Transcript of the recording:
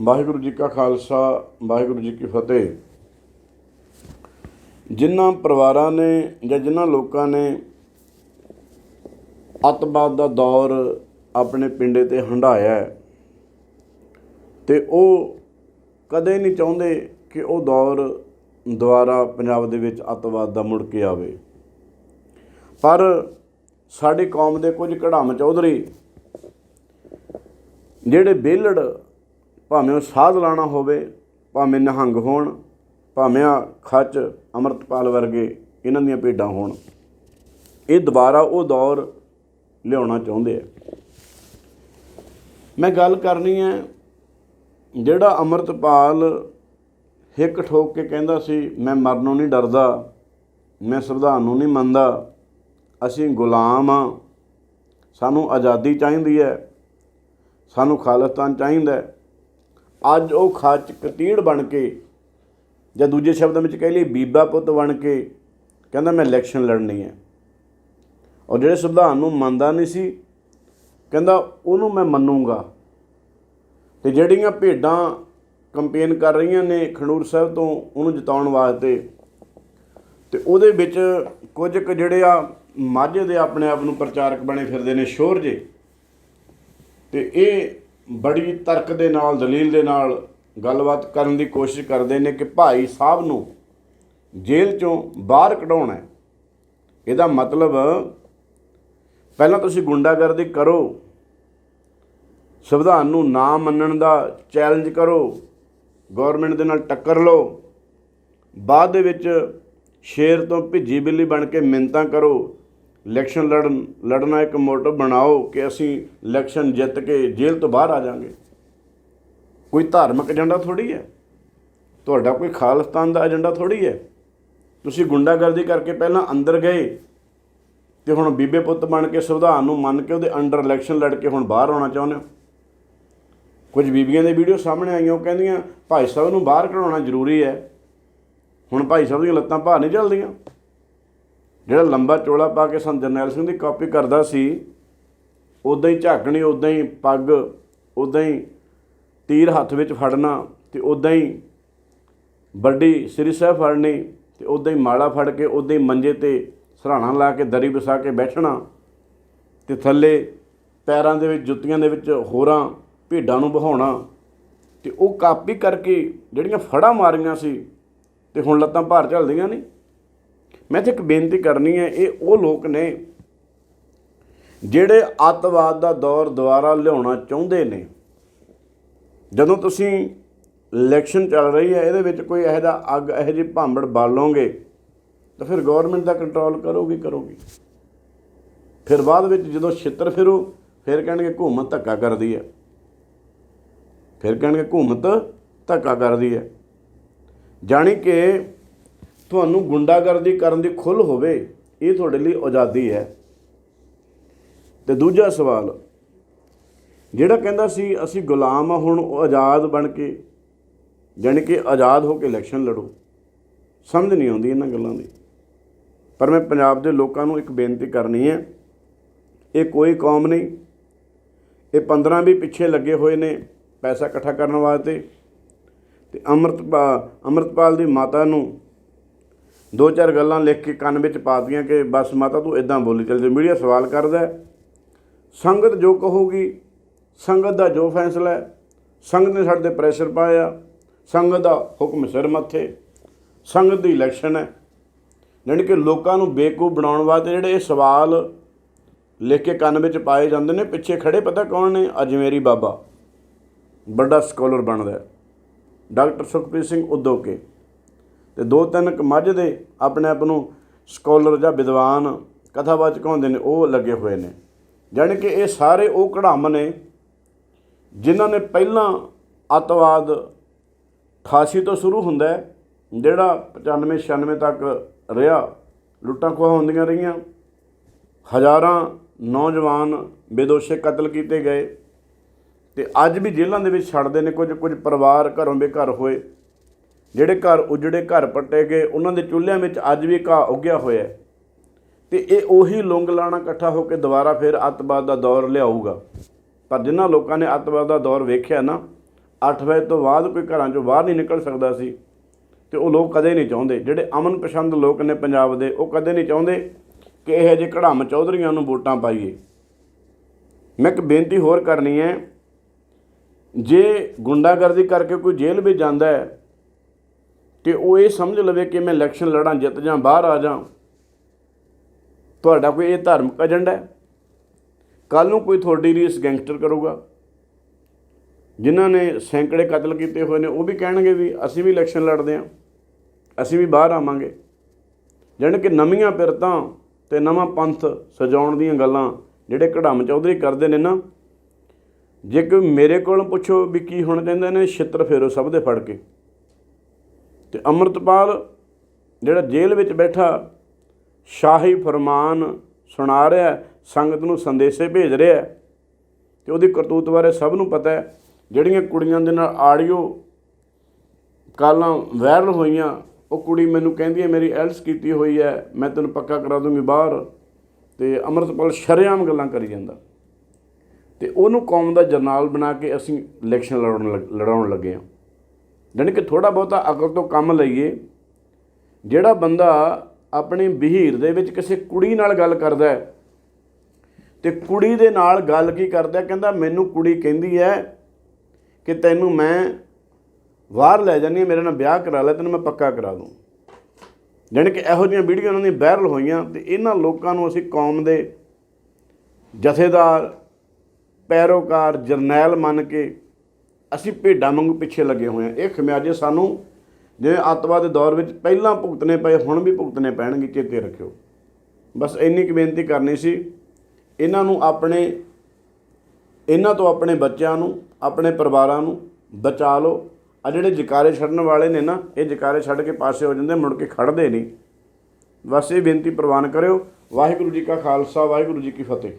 ਵਾਹਿਗੁਰੂ ਜੀ ਕਾ ਖਾਲਸਾ, ਵਾਹਿਗੁਰੂ ਜੀ ਕੀ ਫਤਿਹ। ਜਿਨ੍ਹਾਂ ਪਰਿਵਾਰਾਂ ਨੇ ਜਾਂ ਜਿਨ੍ਹਾਂ ਲੋਕਾਂ ਨੇ ਅੱਤਵਾਦ ਦਾ ਦੌਰ ਆਪਣੇ ਪਿੰਡੇ ਤੇ ਹੰਢਾਇਆ ਹੈ, ਤੇ ਉਹ ਕਦੇ ਨਹੀਂ ਚਾਹੁੰਦੇ ਕਿ ਉਹ ਦੌਰ ਦੁਬਾਰਾ ਪੰਜਾਬ ਦੇ ਵਿੱਚ ਅੱਤਵਾਦ ਦਾ ਮੁੜ ਕੇ ਆਵੇ। ਪਰ ਸਾਡੀ ਕੌਮ ਦੇ ਕੁਝ ਕੜਾਮ ਚੌਧਰੀ, ਜਿਹੜੇ ਬੇਲੜ ਭਾਵੇਂ ਉਹ ਸਾਧ ਲਾਣਾ ਹੋਵੇ, ਭਾਵੇਂ ਨਿਹੰਗ ਹੋਣ, ਭਾਵੇਂ ਆ ਖੱਚ, ਅਮਰਤਪਾਲ ਵਰਗੇ ਇਹਨਾਂ ਦੀਆਂ ਭੇਡਾਂ ਹੋਣ ਇਹ ਦੁਬਾਰਾ ਉਹ ਦੌਰ ਲਿਆਉਣਾ ਚਾਹੁੰਦੇ ਆ ਮੈਂ ਗੱਲ ਕਰਨੀ ਹੈ, ਜਿਹੜਾ ਅਮਰਤਪਾਲ ਹਿੱਕ ਠੋਕ ਕੇ ਕਹਿੰਦਾ ਸੀ, ਮੈਂ ਮਰਨੋਂ ਨਹੀਂ ਡਰਦਾ, ਮੈਂ ਸੰਵਿਧਾਨ ਨੂੰ ਨਹੀਂ ਮੰਨਦਾ, ਅਸੀਂ ਗੁਲਾਮ ਆ, ਸਾਨੂੰ ਆਜ਼ਾਦੀ ਚਾਹੀਦੀ ਹੈ, ਸਾਨੂੰ ਖਾਲਿਸਤਾਨ ਚਾਹੀਦਾ ਹੈ। ਅੱਜ ਉਹ ਖਾਚ ਕਤੀੜ ਬਣ ਕੇ, ਜਾਂ ਦੂਜੇ ਸ਼ਬਦਾਂ ਵਿੱਚ ਕਹਿ ਲਈ ਬੀਬਾ ਪੁੱਤ ਬਣ ਕੇ, ਕਹਿੰਦਾ ਮੈਂ ਇਲੈਕਸ਼ਨ ਲੜਨੀ ਹੈ। ਔਰ ਜਿਹੜੇ ਸੰਵਿਧਾਨ ਨੂੰ ਮੰਨਦਾ ਨਹੀਂ ਸੀ, ਕਹਿੰਦਾ ਉਹਨੂੰ ਮੈਂ ਮੰਨੂੰਗਾ। ਤੇ ਜਿਹੜੀਆਂ ਭੇਡਾਂ ਕੰਪੇਨ ਕਰ ਰਹੀਆਂ ਨੇ ਖਡੂਰ ਸਾਹਿਬ ਤੋਂ, ਉਹਨੂੰ ਜਿਤਾਉਣ ਵਾਸਤੇ, ਤੇ ਉਹਦੇ ਵਿੱਚ ਕੁਝ ਕੁ ਜਿਹੜੇ ਆ ਮਾਝੇ ਦੇ ਆਪਣੇ ਆਪ ਨੂੰ ਪ੍ਰਚਾਰਕ ਬਣੇ ਫਿਰਦੇ ਨੇ ਸ਼ੋਰ ਜੇ। ਤੇ ਇਹ ਬੜੀ ਤਰਕ ਦੇ ਨਾਲ, ਦਲੀਲ ਦੇ ਨਾਲ ਗੱਲਬਾਤ ਕਰਨ ਦੀ ਕੋਸ਼ਿਸ਼ ਕਰਦੇ ਨੇ ਕਿ ਭਾਈ ਸਾਹਿਬ ਨੂੰ ਜੇਲ੍ਹ ਚੋਂ ਬਾਹਰ ਕਢਾਉਣਾ ਹੈ। ਇਹਦਾ ਮਤਲਬ, ਪਹਿਲਾਂ ਤੁਸੀਂ ਗੁੰਡਾਗਰਦੀ ਕਰੋ, ਸੰਵਿਧਾਨ ਨੂੰ ਨਾ ਮੰਨਣ ਦਾ ਚੈਲੰਜ ਕਰੋ ਗਵਰਨਮੈਂਟ ਦੇ ਨਾਲ ਟੱਕਰ ਲਓ, ਬਾਅਦ ਦੇ ਵਿੱਚ ਸ਼ੇਰ ਤੋਂ ਭਿੱਜੀ ਬਿੱਲੀ ਬਣ ਕੇ ਮਿੰਤਾਂ ਕਰੋ ਇਲੈਕਸ਼ਨ ਲੜਨ ਲੜਨਾ ਇੱਕ ਮੋਟਿਵ ਬਣਾਓ ਕਿ ਅਸੀਂ ਇਲੈਕਸ਼ਨ ਜਿੱਤ ਕੇ ਜੇਲ੍ਹ ਤੋਂ ਬਾਹਰ ਆ ਜਾਾਂਗੇ। ਕੋਈ ਧਾਰਮਿਕ ਏਜੰਡਾ ਥੋੜੀ ਹੈ? ਤੁਹਾਡਾ ਕੋਈ ਖਾਲਿਸਤਾਨ ਦਾ ਏਜੰਡਾ ਥੋੜੀ ਹੈ? ਤੁਸੀਂ ਗੁੰਡਾਗਰਦੀ ਕਰਕੇ ਪਹਿਲਾਂ ਅੰਦਰ ਗਏ ਤੇ ਹੁਣ ਬੀਬੇ ਪੁੱਤ ਬਣ ਕੇ ਸੰਵਿਧਾਨ ਨੂੰ ਮੰਨ ਕੇ ਉਹਦੇ ਅੰਡਰ ਇਲੈਕਸ਼ਨ ਲੜ ਕੇ ਹੁਣ ਬਾਹਰ ਆਉਣਾ ਚਾਹੁੰਦੇ ਹੋ? ਕੁਝ ਬੀਬੀਆਂ ਦੇ ਵੀਡੀਓ ਸਾਹਮਣੇ ਆਈਆਂ, ਉਹ ਕਹਿੰਦੀਆਂ, ਭਾਈ ਸਾਹਿਬ ਨੂੰ ਬਾਹਰ ਕਢਾਉਣਾ ਜ਼ਰੂਰੀ ਹੈ। ਹੁਣ ਭਾਈ ਸਾਹਿਬ ਦੀਆਂ ਲੱਤਾਂ ਭਾਰ ਨਹੀਂ ਚੱਲਦੀਆਂ। ਜਿਹੜਾ ਲੰਬਾ ਚੋਲਾ ਪਾ ਕੇ ਸੰਤ ਜਰਨੈਲ ਸਿੰਘ ਦੀ ਕਾਪੀ ਕਰਦਾ ਸੀ ਉਦਾਂ ਹੀ ਝਾਕਣੀ ਉਦਾਂ ਹੀ ਪੱਗ ਉਦਾਂ ਹੀ ਤੀਰ ਹੱਥ ਵਿੱਚ ਫੜਨਾ ਤੇ ਉਦਾਂ ਹੀ ਵੱਡੀ ਸ੍ਰੀ ਸਾਹਿਬ ਫੜਨੀ ਤੇ ਉਦਾਂ ਹੀ ਮਾਲਾ ਫੜ ਕੇ ਉਦਾਂ ਹੀ ਮੰਜੇ ਤੇ ਸਰਾਣਾ ਲਾ ਕੇ ਦਰੀ ਵਿਛਾ ਕੇ ਬੈਠਣਾ ਤੇ ਥੱਲੇ ਪੈਰਾਂ ਦੇ ਵਿੱਚ, ਜੁੱਤੀਆਂ ਦੇ ਵਿੱਚ ਹੋਰਾਂ ਭੇਡਾਂ ਨੂੰ ਬਹਾਉਣਾ ਤੇ ਉਹ ਕਾਪੀ ਕਰਕੇ ਜਿਹੜੀਆਂ ਫੜਾ ਮਾਰੀਆਂ ਸੀ ਤੇ ਹੁਣ ਲੱਤਾਂ ਭਾਰ ਝੱਲਦੀਆਂ ਨਹੀਂ। ਮੈਂ ਤੇ ਇੱਕ ਬੇਨਤੀ ਕਰਨੀ ਹੈ, ਇਹ ਉਹ ਲੋਕ ਨੇ ਜਿਹੜੇ ਅੱਤਵਾਦ ਦਾ ਦੌਰ ਦੁਬਾਰਾ ਲਿਆਉਣਾ ਚਾਹੁੰਦੇ ਨੇ। ਜਦੋਂ ਤੁਸੀਂ ਇਲੈਕਸ਼ਨ ਚੱਲ ਰਹੀ ਹੈ, ਇਹਦੇ ਵਿੱਚ ਕੋਈ ਇਹੋ ਜਿਹਾ ਅੱਗ, ਇਹੋ ਜਿਹੀ ਭਾਂਬੜ ਬਾਲੋਗੇ, ਤਾਂ ਫਿਰ ਗਵਰਨਮੈਂਟ ਦਾ ਕੰਟਰੋਲ ਕਰੋਗੇ ਕਰੋਗੇ। ਫਿਰ ਬਾਅਦ ਵਿੱਚ ਜਦੋਂ ਛਿੱਤਰ ਫਿਰੋ, ਫਿਰ ਕਹਿਣਗੇ ਹਕੂਮਤ ਧੱਕਾ ਕਰਦੀ ਹੈ। ਫਿਰ ਕਹਿਣਗੇ ਘੁੰਮਤ ਧੱਕਾ ਕਰਦੀ ਹੈ। ਜਾਣੀ ਕਿ ਤੁਹਾਨੂੰ ਗੁੰਡਾਗਰਦੀ ਕਰਨ ਦੀ ਖੁੱਲ੍ਹ ਹੋਵੇ, ਇਹ ਤੁਹਾਡੇ ਲਈ ਆਜ਼ਾਦੀ ਹੈ। ਤੇ ਦੂਜਾ ਸਵਾਲ, ਜਿਹੜਾ ਕਹਿੰਦਾ ਸੀ, ਅਸੀਂ ਗੁਲਾਮ ਆ, ਹੁਣ ਉਹ ਆਜ਼ਾਦ ਬਣ ਕੇ, ਜਾਣੀ ਕਿ ਆਜ਼ਾਦ ਹੋ ਕੇ ਇਲੈਕਸ਼ਨ ਲੜੋ। ਸਮਝ ਨਹੀਂ ਆਉਂਦੀ ਇਹਨਾਂ ਗੱਲਾਂ ਦੀ। ਪਰ ਮੈਂ ਪੰਜਾਬ ਦੇ ਲੋਕਾਂ ਨੂੰ ਇੱਕ ਬੇਨਤੀ ਕਰਨੀ ਹੈ, ਇਹ ਕੋਈ ਕੌਮ ਨਹੀਂ, ਇਹ 15 ਵੀ ਪਿੱਛੇ ਲੱਗੇ ਹੋਏ ਨੇ ਪੈਸਾ ਇਕੱਠਾ ਕਰਨ ਵਾਸਤੇ, ਤੇ ਅੰਮ੍ਰਿਤਪਾਲ ਅੰਮ੍ਰਿਤਪਾਲ ਦੀ ਮਾਤਾ ਨੂੰ ਦੋ ਚਾਰ ਗੱਲਾਂ ਲਿਖ ਕੇ ਕੰਨ ਵਿੱਚ ਪਾਤੀਆਂ ਕਿ ਬਸ ਮਾਤਾ ਤੂੰ ਇਦਾਂ ਬੋਲੀ ਚੱਲ, ਜੇ ਮੀਡੀਆ ਸਵਾਲ ਕਰਦਾ ਸੰਗਤ ਜੋ ਕਹੂਗੀ, ਸੰਗਤ ਦਾ ਜੋ ਫੈਸਲਾ ਹੈ, ਸੰਗਤ ਨੇ ਸਾਡੇ ਤੇ ਪ੍ਰੈਸ਼ਰ ਪਾਇਆ, ਸੰਗਤ ਦਾ ਹੁਕਮ ਸਿਰ ਮੱਥੇ, ਸੰਗਤ ਦੀ ਇਲੈਕਸ਼ਨ ਹੈ। ਜਾਣੀ ਕਿ ਲੋਕਾਂ ਨੂੰ ਬੇਕੂਫ ਬਣਾਉਣ ਵਾਸਤੇ ਜਿਹੜੇ ਇਹ ਸਵਾਲ ਲਿਖ ਕੇ ਕੰਨ ਵਿੱਚ ਪਾਏ ਜਾਂਦੇ ਨੇ, ਪਿੱਛੇ ਖੜੇ ਪਤਾ ਕੌਣ ਨੇ? ਅਜਮੇਰੀ ਬਾਬਾ। ਵੱਡਾ ਸਕਾਲਰ ਬਣਦਾ ਡਾਕਟਰ ਸੁਖਪ੍ਰੀਤ ਸਿੰਘ ਉਦੋਕੇ। ਤੇ ਦੋ ਤਿੰਨ ਕੁ ਮੱਝ ਦੇ ਆਪਣੇ ਆਪ ਨੂੰ ਸਕਾਲਰ ਜਾਂ ਵਿਦਵਾਨ ਕਥਾਵਾਚਕ ਹੁੰਦੇ ਨੇ, ਉਹ ਲੱਗੇ ਹੋਏ ਨੇ। ਜਾਣੀ ਕਿ ਇਹ ਸਾਰੇ ਉਹ ਕੜਾਮ ਨੇ ਜਿਨ੍ਹਾਂ ਨੇ ਪਹਿਲਾਂ ਅੱਤਵਾਦ 88 ਤੋਂ ਸ਼ੁਰੂ ਹੁੰਦਾ ਜਿਹੜਾ 95 96 ਤੱਕ ਰਿਹਾ, ਲੁੱਟਾਂ ਖੋਹਾਂ ਹੁੰਦੀਆਂ ਰਹੀਆਂ। ਹਜ਼ਾਰਾਂ ਨੌਜਵਾਨ ਬੇਦੋਸ਼ੇ ਕਤਲ ਕੀਤੇ ਗਏ ਤੇ ਅੱਜ ਵੀ ਜੇਲ੍ਹਾਂ ਦੇ ਵਿੱਚ ਛੱਡਦੇ ਨੇ ਕੁਝ ਕੁਝ ਪਰਿਵਾਰ ਘਰੋਂ ਬੇਘਰ ਹੋਏ। ਜਿਹੜੇ ਘਰ ਉਜੜੇ, ਘਰ ਪੱਟੇ ਗਏ, ਉਹਨਾਂ ਦੇ ਚੁੱਲ੍ਹਿਆਂ ਵਿੱਚ ਅੱਜ ਵੀ ਘਾਹ ਉੱਗਿਆ ਹੋਇਆ ਹੈ। ਤੇ ਇਹ ਉਹੀ ਲੁੰਗ ਲਾਣਾ ਇਕੱਠਾ ਹੋ ਕੇ ਦੁਬਾਰਾ ਫਿਰ ਅੱਤਵਾਦ ਦਾ ਦੌਰ ਲਿਆਊਗਾ। ਪਰ ਜਿਨ੍ਹਾਂ ਲੋਕਾਂ ਨੇ ਅੱਤਵਾਦ ਦਾ ਦੌਰ ਵੇਖਿਆ ਨਾ 8 ਵਜੇ ਤੋਂ ਬਾਅਦ ਕੋਈ ਘਰਾਂ ਚੋਂ ਬਾਹਰ ਨਹੀਂ ਨਿਕਲ ਸਕਦਾ ਸੀ। ਤੇ ਉਹ ਲੋਕ ਕਦੇ ਨਹੀਂ ਚਾਹੁੰਦੇ। ਜਿਹੜੇ ਅਮਨ ਪਸੰਦ ਲੋਕ ਨੇ ਪੰਜਾਬ ਦੇ, ਉਹ ਕਦੇ ਨਹੀਂ ਚਾਹੁੰਦੇ ਕਿ ਇਹੋ ਜਿਹੇ ਕੜਾਮ ਚੌਧਰੀਆਂ ਨੂੰ ਵੋਟਾਂ ਪਾਈਏ। ਮੈਂ ਇੱਕ ਬੇਨਤੀ ਹੋਰ ਕਰਨੀ ਹੈ। ਜੇ ਗੁੰਡਾਗਰਦੀ ਕਰਕੇ ਕੋਈ ਜੇਲ੍ਹ ਵਿੱਚ ਜਾਂਦਾ ਹੈ ਕਿ ਉਹ ਇਹ ਸਮਝ ਲਵੇ ਕਿ ਮੈਂ ਇਲੈਕਸ਼ਨ ਲੜਾਂ, ਜਿੱਤ ਜਾਂ ਬਾਹਰ ਆ ਜਾਂ ਤੁਹਾਡਾ ਕੋਈ ਇਹ ਧਾਰਮਿਕ ਏਜੰਡਾ ਹੈ? ਕੱਲ ਨੂੰ ਕੋਈ ਤੁਹਾਡੀ ਰੀਸ ਗੈਂਗਸਟਰ ਕਰੂਗਾ। ਜਿਨ੍ਹਾਂ ਨੇ ਸੈਂਕੜੇ ਕਤਲ ਕੀਤੇ ਹੋਏ ਨੇ, ਉਹ ਵੀ ਕਹਿਣਗੇ ਵੀ ਅਸੀਂ ਵੀ ਇਲੈਕਸ਼ਨ ਲੜਦੇ ਹਾਂ, ਅਸੀਂ ਵੀ ਬਾਹਰ ਆਵਾਂਗੇ। ਜਾਣੀ ਕਿ ਨਵੀਆਂ ਪਿਰਤਾਂ ਤੇ ਨਵਾਂ ਪੰਥ ਸਜਾਉਣ ਦੀਆਂ ਗੱਲਾਂ ਜਿਹੜੇ ਕਢਾਮ ਚੌਧਰੀ ਕਰਦੇ ਨੇ ਨਾ, ਜੇ ਕੋਈ ਮੇਰੇ ਕੋਲੋਂ ਪੁੱਛੋ ਵੀ ਕੀ ਹੁਣ ਕਹਿੰਦੇ ਨੇ, ਛਿੱਤਰ ਫੇਰੋ ਸਭ ਦੇ ਫੜ ਕੇ। ਤੇ ਅੰਮ੍ਰਿਤਪਾਲ ਜਿਹੜਾ ਜੇਲ੍ਹ ਵਿੱਚ ਬੈਠਾ, ਸ਼ਾਹੀ ਫਰਮਾਨ ਸੁਣਾ ਰਿਹਾ ਸੰਗਤ ਨੂੰ ਸੰਦੇਸ਼ੇ ਭੇਜ ਰਿਹਾ ਹੈ। ਤੇ ਉਹਦੀ ਕਰਤੂਤ ਬਾਰੇ ਸਭ ਨੂੰ ਪਤਾ ਹੈ, ਜਿਹੜੀਆਂ ਕੁੜੀਆਂ ਦੇ ਨਾਲ ਆਡੀਓ ਕਾਲਾਂ ਵਾਇਰਲ ਹੋਈਆਂ, ਉਹ ਕੁੜੀ ਮੈਨੂੰ ਕਹਿੰਦੀ ਹੈ, ਮੇਰੀ ਐਲਸ ਕੀਤੀ ਹੋਈ ਹੈ, ਮੈਂ ਤੈਨੂੰ ਪੱਕਾ ਕਰਾ ਦੂੰਗੀ ਬਾਹਰ। ਤੇ ਅੰਮ੍ਰਿਤਪਾਲ ਸ਼ਰੇਆਮ ਗੱਲਾਂ ਕਰੀ ਜਾਂਦਾ। ਤੇ ਉਹਨੂੰ ਕੌਮ ਦਾ ਜਰਨਲ ਬਣਾ ਕੇ ਅਸੀਂ ਇਲੈਕਸ਼ਨ ਲੜਨ ਲੜਾਉਣ ਲੱਗੇ ਹਾਂ। ਜਾਣੀ ਕਿ ਥੋੜਾ ਬਹੁਤਾ ਅਕਲ ਤੋਂ ਕੰਮ ਲਈਏ, ਜਿਹੜਾ ਬੰਦਾ ਆਪਣੀ ਬਹੀਰ ਦੇ ਵਿੱਚ ਕਿਸੇ ਕੁੜੀ ਨਾਲ ਗੱਲ ਕਰਦਾ ਹੈ, ਤੇ ਕੁੜੀ ਦੇ ਨਾਲ ਗੱਲ ਕੀ ਕਰਦਾ ਕਹਿੰਦਾ ਮੈਨੂੰ ਕੁੜੀ ਕਹਿੰਦੀ ਹੈ ਕਿ ਤੈਨੂੰ ਮੈਂ ਬਾਹਰ ਲੈ ਜਾਨੀ ਹਾਂ, ਮੇਰੇ ਨਾਲ ਵਿਆਹ ਕਰਾ ਲੈ, ਤੈਨੂੰ ਮੈਂ ਪੱਕਾ ਕਰਾ ਦੂੰ। ਜਾਣੀ ਕਿ ਇਹੋ ਜਿਹੀਆਂ ਵੀਡੀਓ ਉਹਨਾਂ ਦੀਆਂ ਵਾਇਰਲ ਹੋਈਆਂ ਤੇ ਇਹਨਾਂ ਲੋਕਾਂ ਨੂੰ ਅਸੀਂ ਕੌਮ ਦੇ ਜਥੇਦਾਰ, ਪੈਰੋਕਾਰ, ਜਰਨੈਲ ਮੰਨ ਕੇ ਅਸੀਂ ਭੇਡਾਂ ਵਾਂਗੂ ਪਿੱਛੇ ਲੱਗੇ ਹੋਏ ਹਾਂ। ਇਹ ਖਮਿਆਜੇ ਸਾਨੂੰ ਜਿਵੇਂ ਅੱਤਵਾਦ ਦੇ ਦੌਰ ਵਿੱਚ ਪਹਿਲਾਂ ਭੁਗਤਣੇ ਪਏ, ਹੁਣ ਵੀ ਭੁਗਤਣੇ ਪੈਣਗੇ, ਚੇਤੇ ਰੱਖਿਓ। ਬਸ ਇੰਨੀ ਕੁ ਬੇਨਤੀ ਕਰਨੀ ਸੀ, ਇਹਨਾਂ ਨੂੰ ਆਪਣੇ, ਇਹਨਾਂ ਤੋਂ ਆਪਣੇ ਬੱਚਿਆਂ ਨੂੰ, ਆਪਣੇ ਪਰਿਵਾਰਾਂ ਨੂੰ ਬਚਾ ਲਓ। ਆ ਜਿਹੜੇ ਜਕਾਰੇ ਛੱਡਣ ਵਾਲੇ ਨੇ ਨਾ, ਇਹ ਜਕਾਰੇ ਛੱਡ ਕੇ ਪਾਸੇ ਹੋ ਜਾਂਦੇ, ਮੁੜ ਕੇ ਖੜਦੇ ਨਹੀਂ। ਬਸ ਇਹ ਬੇਨਤੀ ਪ੍ਰਵਾਨ ਕਰਿਓ। ਵਾਹਿਗੁਰੂ ਜੀ ਕਾ ਖਾਲਸਾ, ਵਾਹਿਗੁਰੂ ਜੀ ਕੀ ਫਤਿਹ।